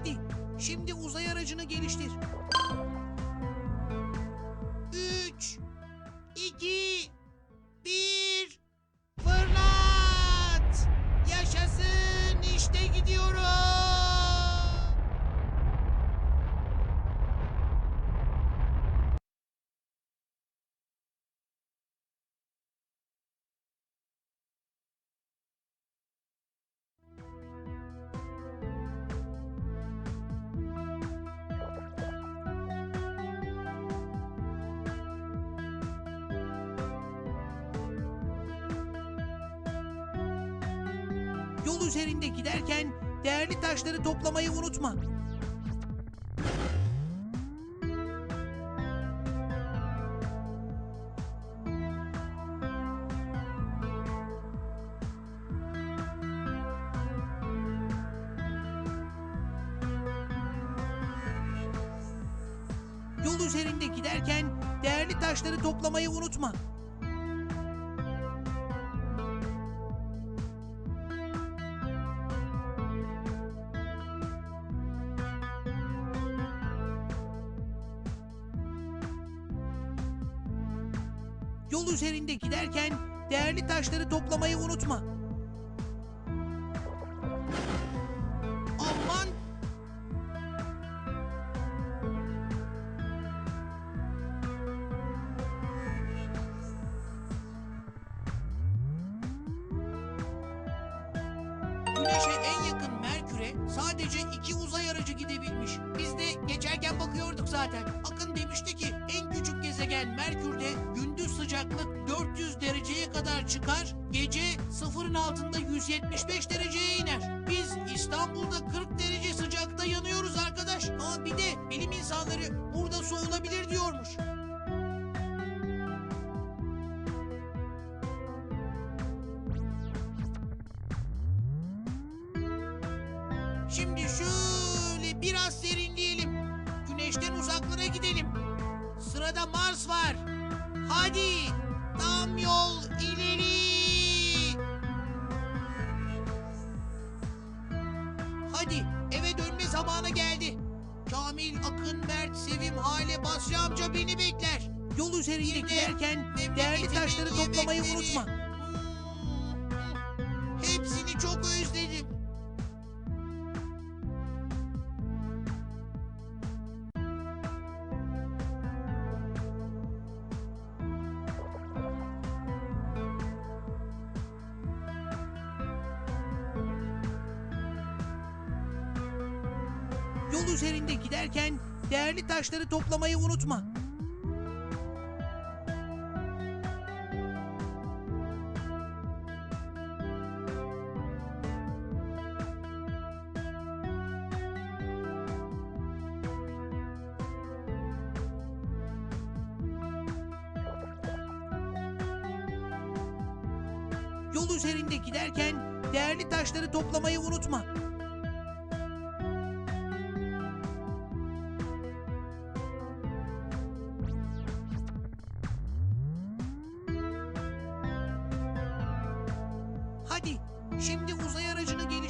Hadi şimdi uzay aracını geliştir. Yol üzerinde giderken değerli taşları toplamayı unutma. Yol üzerinde giderken değerli taşları toplamayı unutma. Yol üzerinde giderken değerli taşları toplamayı unutma. Aman! Güneşe en yakın Merkür'e sadece iki uzay aracı gidebilmiş. Biz de geçerken bakıyorduk zaten. Akın demişti ki en küçük gezegen Merkür'de sıcaklık 400 dereceye kadar çıkar, gece sıfırın altında 175 dereceye iner. Biz İstanbul'da 40 derece sıcakta yanıyoruz arkadaş. Aa bir de bilim insanları burada soğulabilir diyormuş. Şimdi şöyle biraz serinleyelim. Güneşten uzaklara gidelim. Sırada Mars var. Hadi tam yol ileri. Hadi eve dönme zamanı geldi. Kamil, Akın, Mert, Sevim, Hale, Basri amca beni bekler. Yol üzerinde giderken değerli taşları toplamayı unutma. Yol üzerinde giderken değerli taşları toplamayı unutma. Yol üzerinde giderken değerli taşları toplamayı unutma. Hadi şimdi uzay aracını geliştir.